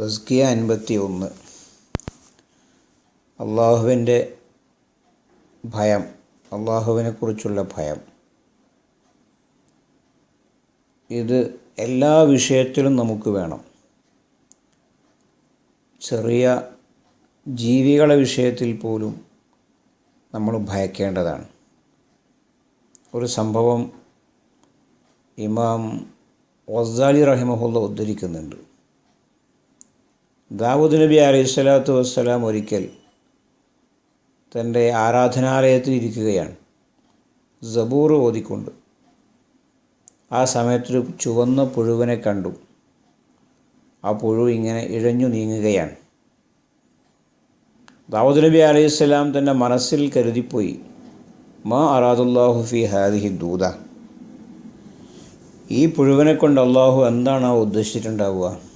തസ്കിയ അൻപത്തി ഒന്ന് അള്ളാഹുവിന്റെ ഭയം അള്ളാഹുവിനെക്കുറിച്ചുള്ള ഭയം. ഇത് എല്ലാ വിഷയത്തിലും നമുക്ക് വേണം. ചെറിയ ജീവികളെ വിഷയത്തിൽ പോലും നമ്മൾ ഭയക്കേണ്ടതാണ്. ഒരു സംഭവം ഇമാം വസാലി റഹിമഹുല്ല ഉദ്ധരിക്കുന്നുണ്ട്. ദാവൂദ് നബി അലൈഹി സ്വലാത്തു വസ്സലാം ഒരിക്കൽ തന്റെ ആരാധനാലയത്തിൽ ഇരിക്കുകയാണ്. സബൂർ ഓതിക്കൊണ്ട്. ആ സമയത്തൊരു ചുവന്ന പുഴുവിനെ കണ്ടു. ആ പുഴു ഇങ്ങനെ ഇഴഞ്ഞു നീങ്ങുകയാണ്. ദാവൂദ് നബി അലൈഹി സ്വലാം തന്റെ മനസ്സിൽ കരുതിപ്പോയി മാ അറാദുല്ലാഹു ഫി ഹാദിഹി ദൂത? ഈ പുഴുവിനെ കൊണ്ട് അള്ളാഹു എന്താണ് ഉദ്ദേശിച്ചിട്ടുണ്ടാവുക?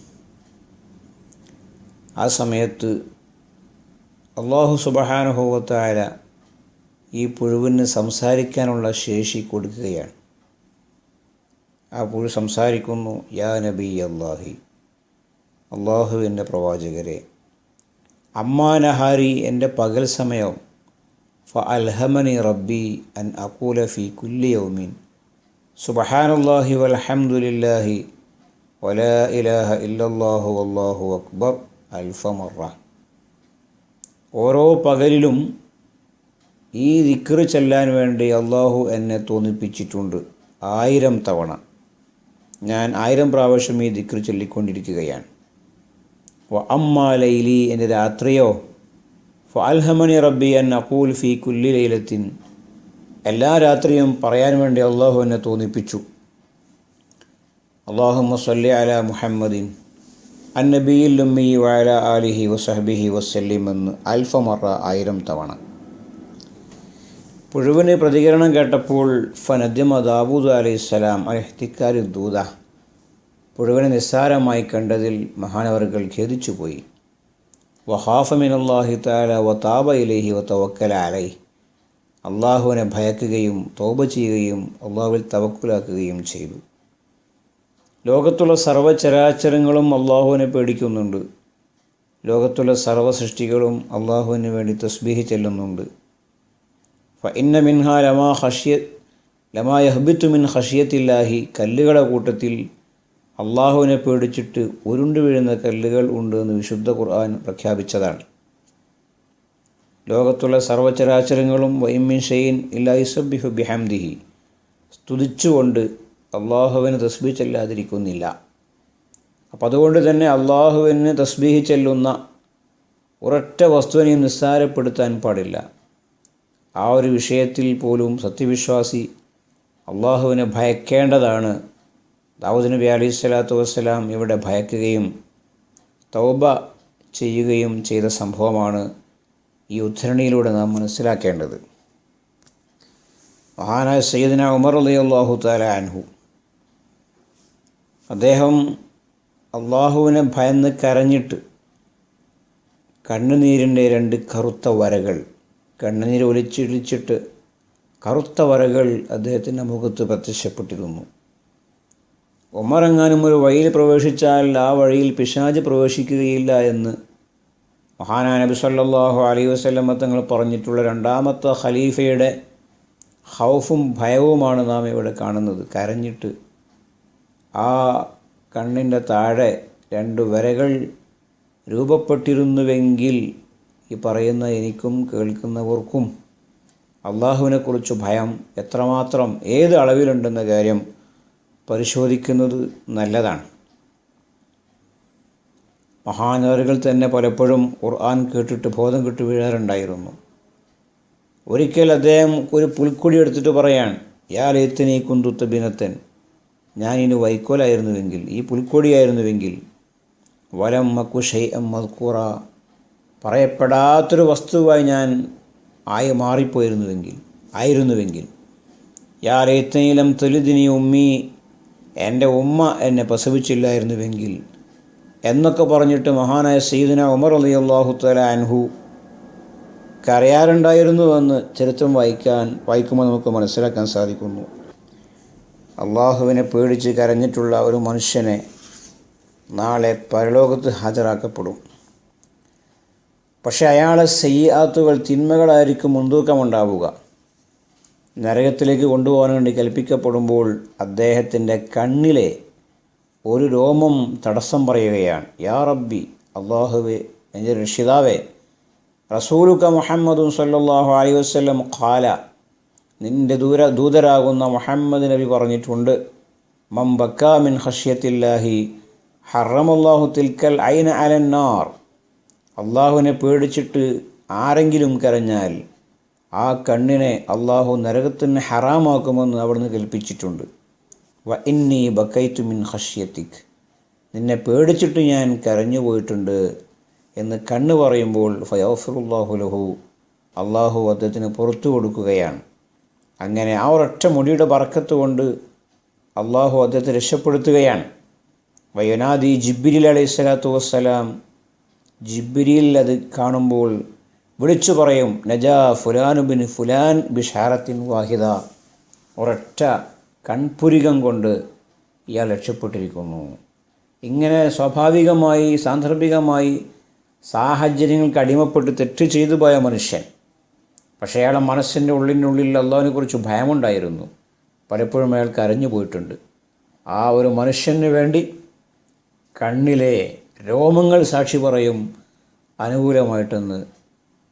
ആ സമയത്ത് അള്ളാഹു സുബഹാനുഭവത്തായ ഈ പുഴുവിന് സംസാരിക്കാനുള്ള ശേഷി കൊടുക്കുകയാണ്. ആ പുഴു സംസാരിക്കുന്നു യാ നബി അള്ളാഹി അള്ളാഹുവിന്റെ പ്രവാചകരെ അമ്മാനഹാരി എന്റെ പകൽ സമയം ഫ അൽഹമനി റബ്ബി അൻ അക്കൂല ഫി കുല്ലി യൗമീൻ സുബഹാനുല്ലാഹി വലഹമുല്ലാഹി വലാ ഇലാഹ ഇല്ലല്ലാഹു വല്ലാഹു അക്ബർ അൽഫമറ. ഓരോ പകലിലും ഈ ദിക്കർ ചെല്ലാൻ വേണ്ടി അള്ളാഹു എന്നെ തോന്നിപ്പിച്ചിട്ടുണ്ട് ആയിരം തവണ. ഞാൻ ആയിരം പ്രാവശ്യം ഈ ദിക്കർ ചൊല്ലിക്കൊണ്ടിരിക്കുകയാണ്. അമ്മ ലൈലി എന്റെ രാത്രിയോ? ഫ അൽഹമനി റബ്ബി അൻ അക്കൂൽ ഫി കുല്ലി ലൈലത്തിൻ. എല്ലാ രാത്രിയും പറയാൻ വേണ്ടി അള്ളാഹു എന്നെ തോന്നിപ്പിച്ചു. അള്ളാഹു സല്ലി അല മുഹമ്മദിൻ. അന്നബിയിൽ ഉമ്മി വാല ആലിഹി വസഹബിഹി വസ്ലിം എന്ന് അൽഫമറ ആയിരം തവണ. പുഴുവിന് പ്രതികരണം കേട്ടപ്പോൾ ഫനദ്യമ ദാവൂദ് അലൈഹിസ്സലാം അലഹ്തിക്കാരി ദൂത പുഴുവിനെ നിസ്സാരമായി കണ്ടതിൽ മഹാനവറുകൾ ഖേദിച്ചുപോയി. വഹാഫമിൻ അള്ളാഹി താല വ താബ ഇലഹി വ തവക്കല അലൈ അള്ളാഹുവിനെ ഭയക്കുകയും തോപ ചെയ്യുകയും അള്ളാഹുവിൽ തവക്കുലാക്കുകയും ചെയ്തു. ലോകത്തുള്ള സർവചരാചരങ്ങളും അള്ളാഹുവിനെ പേടിക്കുന്നുണ്ട്. ലോകത്തുള്ള സർവ സൃഷ്ടികളും അള്ളാഹുവിന് വേണ്ടി തസ്ബീഹ് ചെല്ലുന്നുണ്ട്. ഇന്ന മിൻഹ ലമാ ഹഷ്യ ലമാ യഹ്ബിത്തു മിൻ ഹഷിയത്തില്ലാഹി കല്ലുകളുടെ കൂട്ടത്തിൽ അള്ളാഹുവിനെ പേടിച്ചിട്ട് ഉരുണ്ടു വീഴുന്ന കല്ലുകൾ ഉണ്ട് എന്ന് വിശുദ്ധ ഖുർആൻ പ്രഖ്യാപിച്ചതാണ്. ലോകത്തുള്ള സർവചരാചരങ്ങളും വൈമിൻ ഷെയ്ൻ ഇല്ലായിസബിഹു ബിഹാംദിഹി സ്തുതിച്ചുകൊണ്ട് അള്ളാഹുവിന് തസ്ബീഹ് ചെല്ലാതിരിക്കുന്നില്ല. അപ്പം അതുകൊണ്ട് തന്നെ അള്ളാഹുവിന് തസ്ബീഹ് ചെല്ലുന്ന ഒരൊറ്റ വസ്തുവിനെയും നിസ്സാരപ്പെടുത്താൻ പാടില്ല. ആ ഒരു വിഷയത്തിൽ പോലും സത്യവിശ്വാസി അള്ളാഹുവിനെ ഭയക്കേണ്ടതാണ്. ദാവൂദ് നബി അലൈഹി സ്വലാത്തു വസ്സലാം ഇവിടെ ഭയക്കുകയും തൗബ ചെയ്യുകയും ചെയ്ത സംഭവമാണ് ഈ ഉദ്ധരണിയിലൂടെ നാം മനസ്സിലാക്കേണ്ടത്. മഹാനായ സയ്യിദിന ഉമർ അലി അള്ളാഹു താല അൻഹു അദ്ദേഹം അള്ളാഹുവിനെ ഭയന്ന് കരഞ്ഞിട്ട് കണ്ണുനീരിന്റെ രണ്ട് കറുത്ത വരകൾ കണ്ണുനീര് ഒലിച്ചിടിച്ചിട്ട് കറുത്ത വരകൾ അദ്ദേഹത്തിന്റെ മുഖത്ത് പ്രത്യക്ഷപ്പെട്ടിരുന്നു. ഉമറെങ്ങാനും ഒരു വഴിയിൽ പ്രവേശിച്ചാൽ ആ വഴിയിൽ പിശാജ് പ്രവേശിക്കുകയില്ല എന്ന് മഹാനാ നബി സല്ലാഹു അലൈഹി വസ്ലമ തങ്ങൾ പറഞ്ഞിട്ടുള്ള രണ്ടാമത്തെ ഖലീഫയുടെ ഹൗഫും ഭയവുമാണ് നാം ഇവിടെ കാണുന്നത്. കരഞ്ഞിട്ട് ആ കണ്ണിന്റെ താഴെ രണ്ട് വരകൾ രൂപപ്പെട്ടിരുന്നുവെങ്കിൽ ഈ പറയുന്ന എനിക്കും കേൾക്കുന്നവർക്കും അള്ളാഹുവിനെക്കുറിച്ച് ഭയം എത്രമാത്രം ഏത് അളവിലുണ്ടെന്ന കാര്യം പരിശോധിക്കുന്നത് നല്ലതാണ്. മഹാനവറുകൾ തന്നെ പലപ്പോഴും ഖുർആൻ കേട്ടിട്ട് ബോധം കിട്ടു വീഴാറുണ്ടായിരുന്നു. ഒരിക്കൽ അദ്ദേഹം ഒരു പുൽക്കൊടി എടുത്തിട്ട് പറയാൻ യാ ലേത്തനീ കുന്തുത്ത ബിനത്തൻ. ഞാനിനി വൈക്കോലായിരുന്നുവെങ്കിൽ ഈ പുൽക്കൊടിയായിരുന്നുവെങ്കിൽ വലം മക്കു എം മദ്കൂറ പറയപ്പെടാത്തൊരു വസ്തുവായി ഞാൻ ആയി മാറിപ്പോയിരുന്നുവെങ്കിൽ ആയിരുന്നുവെങ്കിൽ യാ ലേത്തനീലം തൊലിദിനി ഉമ്മി എന്റെ ഉമ്മ എന്നെ പ്രസവിച്ചില്ലായിരുന്നുവെങ്കിൽ എന്നൊക്കെ പറഞ്ഞിട്ട് മഹാനായ സീദന ഉമർ അലി അള്ളാഹു തല അൻഹു കരയാറുണ്ടായിരുന്നുവെന്ന് ചരിത്രം വായിക്കാൻ വായിക്കുമ്പോൾ നമുക്ക് മനസ്സിലാക്കാൻ സാധിക്കുന്നു. അള്ളാഹുവിനെ പേടിച്ച് കരഞ്ഞിട്ടുള്ള ഒരു മനുഷ്യനെ നാളെ പരലോകത്ത് ഹാജരാക്കപ്പെടും. പക്ഷെ അയാളെ സയ്യാത്തുകൾ തിന്മകളായിരിക്കും മുൻതൂക്കമുണ്ടാവുക. നരകത്തിലേക്ക് കൊണ്ടുപോകാൻ വേണ്ടി കൽപ്പിക്കപ്പെടുമ്പോൾ അദ്ദേഹത്തിന്റെ കണ്ണിലെ ഒരു രോമം തടസ്സം പറയുകയാണ്. യാ റബ്ബി അള്ളാഹുവെ എന്റെ രക്ഷിതാവേ റസൂലുക്ക മുഹമ്മദും സല്ലാഹു അലൈഹി വസല്ലം ഖാല നിന്റെ ദൂര ദൂതരാകുന്ന മുഹമ്മദ് നബി പറഞ്ഞിട്ടുണ്ട് മം ബക്കാമിൻ മിൻ ഖഷ്യത്തില്ലാഹി ഹറമല്ലാഹു തിൽക്കൽ ഐന അലന്നാർ അള്ളാഹുവിനെ പേടിച്ചിട്ട് ആരെങ്കിലും കരഞ്ഞാൽ ആ കണ്ണിനെ അള്ളാഹു നരകത്തിന് ഹറാമാക്കുമെന്ന് അവിടുന്ന് കൽപ്പിച്ചിട്ടുണ്ട്. വ ഇന്നി ബക്കൈത്തു മിൻ ഹഷ്യത്തിക് നിന്നെ പേടിച്ചിട്ട് ഞാൻ കരഞ്ഞു പോയിട്ടുണ്ട് എന്ന് കണ്ണ് പറയുമ്പോൾ ഫയോഫിറുല്ലാഹു ലഹു അള്ളാഹു അദ്ദേഹത്തിന് പുറത്തു കൊടുക്കുകയാണ്. അങ്ങനെ ആ ഒരൊറ്റ മുടിയുടെ പറക്കത്ത് കൊണ്ട് അള്ളാഹു അദ്ദേഹത്തെ രക്ഷപ്പെടുത്തുകയാണ്. വയനാദി ജിബിരിൽ അലൈഹി സ്വലാത്തു വസ്സലാം ജിബിരിയിൽ അത് കാണുമ്പോൾ വിളിച്ചു പറയും നജാ ഫുലാനുബിൻ ഫുലാൻ ബിഷാറത്തിൻ വാഹിദ. ഒരൊറ്റ കൺപുരികം കൊണ്ട് ഇയാൾ രക്ഷപ്പെട്ടിരിക്കുന്നു. ഇങ്ങനെ സ്വാഭാവികമായി സാന്ദർഭികമായി സാഹചര്യങ്ങൾക്ക് അടിമപ്പെട്ട് തെറ്റ് ചെയ്തു പോയ മനുഷ്യൻ പക്ഷേ അയാളെ മനസ്സിന്റെ ഉള്ളിനുള്ളിൽ അള്ളാഹിനെക്കുറിച്ച് ഭയമുണ്ടായിരുന്നു. പലപ്പോഴും അയാൾ കരഞ്ഞു പോയിട്ടുണ്ട്. ആ ഒരു മനുഷ്യന് വേണ്ടി കണ്ണിലെ രോമങ്ങൾ സാക്ഷി പറയും അനുകൂലമായിട്ടെന്ന്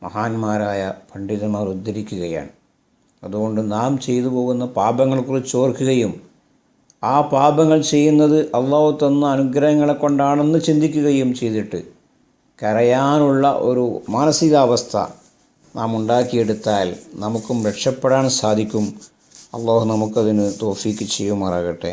മഹാന്മാരായ പണ്ഡിതന്മാർ ഉദ്ധരിക്കുകയാണ്. അതുകൊണ്ട് നാം ചെയ്തു പോകുന്ന പാപങ്ങളെക്കുറിച്ച് ഓർക്കുകയും ആ പാപങ്ങൾ ചെയ്യുന്നത് അള്ളാഹു തന്ന അനുഗ്രഹങ്ങളെ കൊണ്ടാണെന്ന് ചിന്തിക്കുകയും ചെയ്തിട്ട് കരയാനുള്ള ഒരു മാനസികാവസ്ഥ നാം ഉണ്ടാക്കിയെടുത്താൽ നമുക്കും രക്ഷപ്പെടാൻ സാധിക്കും. അള്ളാഹു നമുക്കതിന് തോഫീക്ക് ചെയ്യുമാറാകട്ടെ.